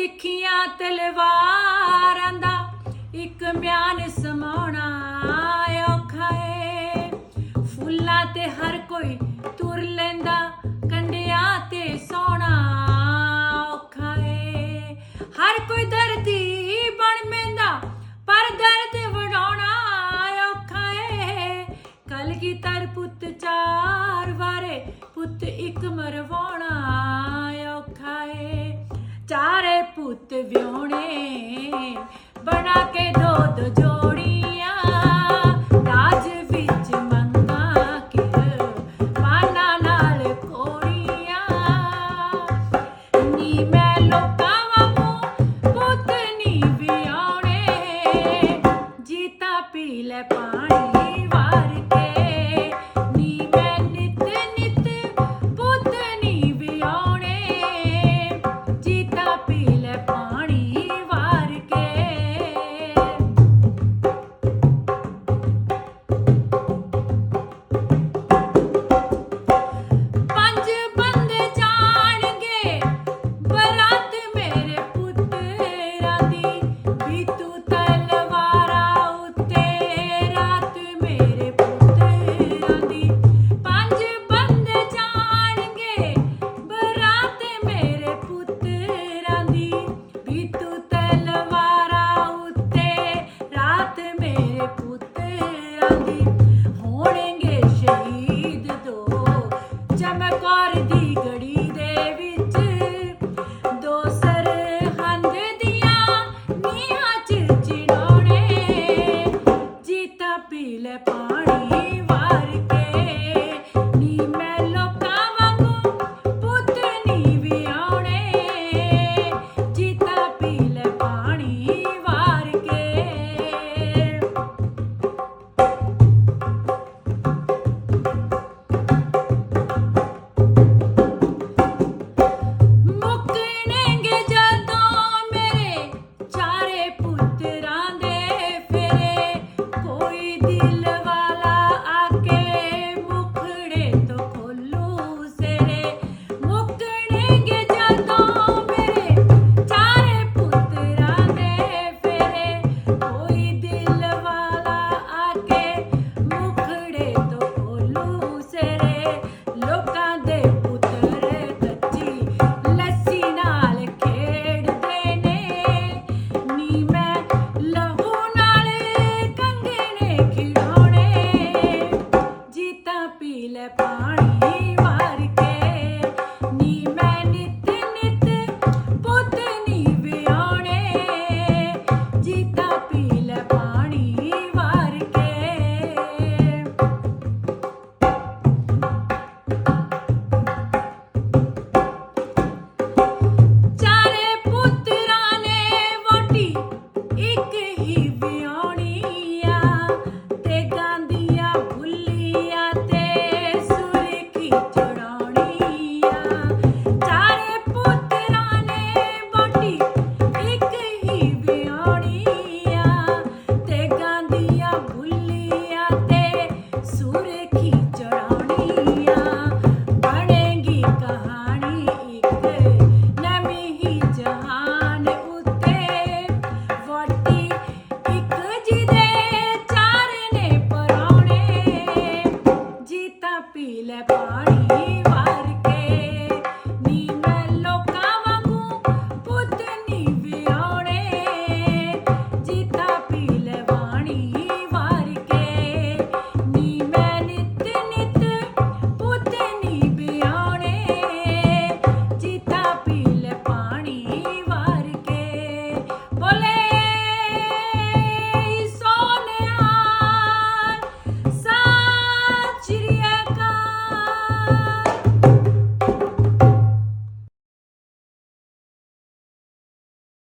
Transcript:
ਤਿੱਖੀਆਂ ਤਲਵਾਰਾਂ ਦਾ ਇੱਕ ਮਿਆਨ ਸਮਾਉਣਾ ਔਖਾ ਏ। ਫੁੱਲਾਂ ਤੇ ਹਰ ਕੋਈ ਤੁਰ ਲੈਂਦਾ, ਕੰਡਿਆਂ ਤੇ ਸੋਣਾ ਔਖਾ ਏ। ਹਰ ਕੋਈ ਦਰਦੀ ਬਣ ਮੈਂਦਾ ਪਰ ਦਰਦ ਵਡਾਉਣਾ ਔਖਾ ਏ। ਕਲਗੀਧਰ ਪੁੱਤ ਚਾਰ ਵਾਰੇ ਪੁੱਤ ਇੱਕ ਮਰਵਾਉਣਾ ਚਾਰੇ ਵਿਉਣੇ ਬਣਾ ਕੇ ਦੋ ਦੋ മാപ്പില പാടി body.